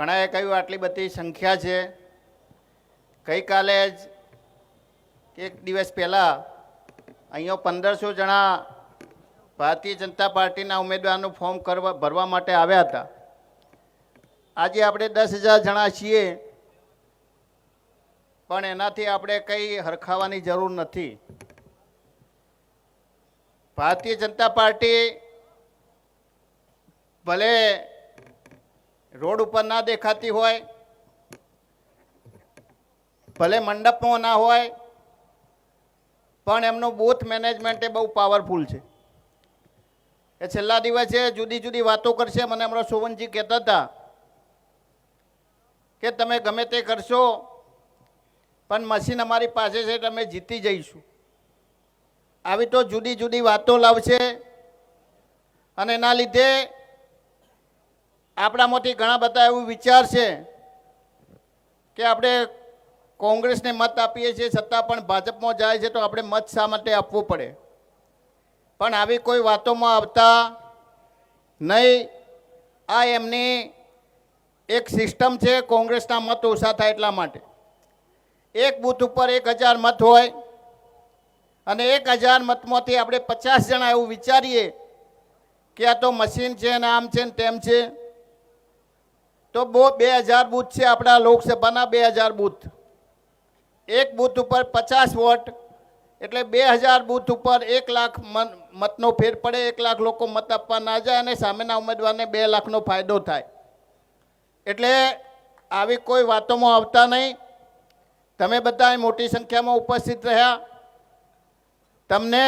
ઘણાએ કહ્યું, આટલી બધી સંખ્યા છે. ગઈકાલે જ એક દિવસ પહેલાં અહીંયા પંદરસો જણા ભારતીય જનતા પાર્ટીના ઉમેદવારનું ફોર્મ કરવા, ભરવા માટે આવ્યા હતા. આજે આપણે દસ હજાર જણા છીએ, પણ એનાથી આપણે કંઈ હરખાવાની જરૂર નથી. ભારતીય જનતા પાર્ટી ભલે રોડ ઉપર ના દેખાતી હોય, ભલે મંડપમાં ના હોય, પણ એમનું બૂથ મેનેજમેન્ટ એ બહુ પાવરફુલ છે. એ છેલ્લા દિવસે જુદી જુદી વાતો કરશે, મને હમણાં સોવનજી કહેતા હતા કે તમે ગમે તે કરશો, પણ મશીન અમારી પાસે છે તમે જીતી જઈશું. આવી તો જુદી જુદી વાતો લાવશે, અને એના લીધે આપણામાંથી ઘણા બધા એવું વિચાર છે કે આપણે કોંગ્રેસને મત આપીએ છીએ, છતાં પણ ભાજપમાં જાય છે તો આપણે મત શા માટે આપવું પડે? પણ આવી કોઈ વાતોમાં આવતા નહીં. આ એમની એક સિસ્ટમ છે, કોંગ્રેસના મત ઓછા થાય એટલા માટે. એક બૂથ ઉપર એક હજાર મત હોય અને એક હજાર મતમાંથી આપણે પચાસ જણા એવું વિચારીએ કે આ તો મશીન છે ને આમ છે ને તેમ છે. તો બહુ બે હજાર બૂથ છે આપણા લોકસભાના બે હજાર બૂથ. એક બૂથ ઉપર પચાસ વોટ, એટલે બે હજાર બૂથ ઉપર એક લાખ મતનો ફેર પડે, એક લાખ લોકો મત આપવા ના જાય અને સામેના ઉમેદવારને બે લાખનો ફાયદો થાય. એટલે આવી કોઈ વાતોમાં આવતા નહીં. તમે બધા મોટી સંખ્યામાં ઉપસ્થિત રહ્યા. તમને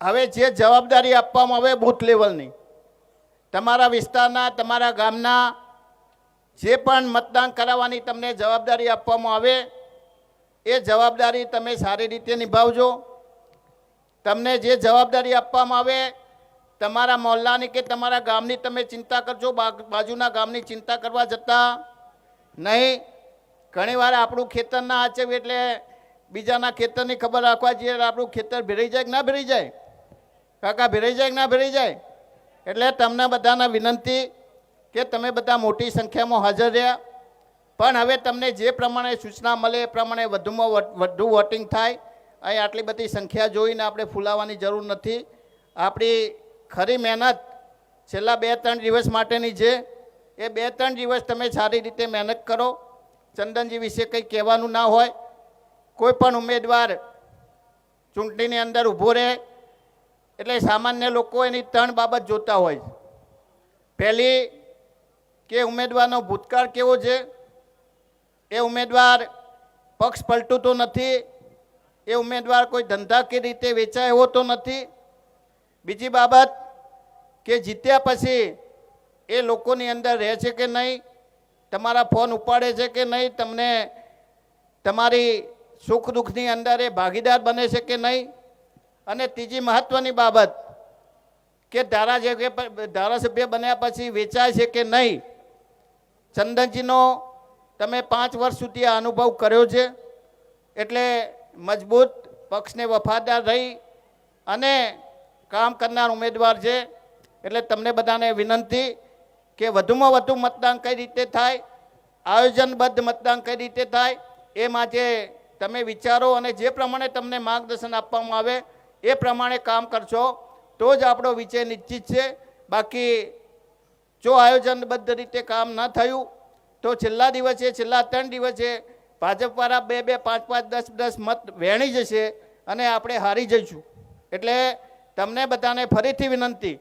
હવે જે જવાબદારી આપવામાં આવે બૂથ લેવલની. તમારા વિસ્તારના, તમારા ગામના જે પણ મતદાન કરાવવાની તમને જવાબદારી આપવામાં આવે, એ જવાબદારી તમે સારી રીતે નિભાવજો. તમને જે જવાબદારી આપવામાં આવે, તમારા મોહલ્લાની કે તમારા ગામની તમે ચિંતા કરજો બાજુના ગામની ચિંતા કરવા જતાં નહીં. ઘણીવાર આપણું ખેતર ના એટલે બીજાના ખેતરની ખબર રાખવા જઈએ, આપણું ખેતર ભેરાઈ જાય કે ના ભેરાઈ જાય? કાકા ભેરાઈ જાય કે ના ભેરાઈ જાય? એટલે તમને બધાના વિનંતી કે તમે બધા મોટી સંખ્યામાં હાજર રહ્યા. પણ હવે તમને જે પ્રમાણે સૂચના મળે એ પ્રમાણે વધુમાં વધ- વોટિંગ થાય. અહીં આટલી બધી સંખ્યા જોઈને આપણે ફૂલાવાની જરૂર નથી. આપણી ખરી મહેનત છેલ્લા બે, ત્રણ દિવસ માટેની છે. એ બે, ત્રણ દિવસ તમે સારી રીતે મહેનત કરો. ચંદનજી વિશે કંઈ કહેવાનું ના હોય. કોઈ પણ ઉમેદવાર ચૂંટણીની અંદર ઊભો રહે. એટલે સામાન્ય લોકો એની ત્રણ બાબત જોતા હોય છે. પહેલી, કે ઉમેદવારનો ભૂતકાળ કેવો છે? એ ઉમેદવાર પક્ષ પલટું તો નથી. એ ઉમેદવાર કોઈ ધંધાકીય રીતે વેચાય એવો તો નથી. બીજી બાબત, કે જીત્યા પછી એ લોકોની અંદર રહે છે કે નહીં? તમારા ફોન ઉપાડે છે કે નહીં? તમને તમારી સુખ દુઃખની અંદર એ ભાગીદાર બને છે કે નહીં? અને ત્રીજી મહત્વની બાબત કે ધારાસભ્ય ધારાસભ્ય બન્યા પછી વેચાય છે કે નહીં, ચંદનજીનો તમે પાંચ વર્ષ સુધી આ અનુભવ કર્યો છે, એટલે મજબૂત પક્ષને વફાદાર રહી અને કામ કરનાર ઉમેદવાર છે, એટલે તમને બધાને વિનંતી કે વધુમાં વધુ મતદાન કઈ રીતે થાય, આયોજનબદ્ધ મતદાન કઈ રીતે થાય એ માટે તમે વિચારો અને જે પ્રમાણે તમને માર્ગદર્શન આપવામાં આવે એ પ્રમાણે કામ કરશો, તો જ આપણો વિજય નિશ્ચિત છે. બાકી જો આયોજનબદ્ધ રીતે કામ ન થયું, તો છેલ્લા દિવસે, છેલ્લા ત્રણ દિવસે ભાજપવાળા બે બે, પાંચ પાંચ, દસ દસ મત વહેણી જશે અને આપણે હારી જઈશું. એટલે તમને બધાને ફરીથી વિનંતી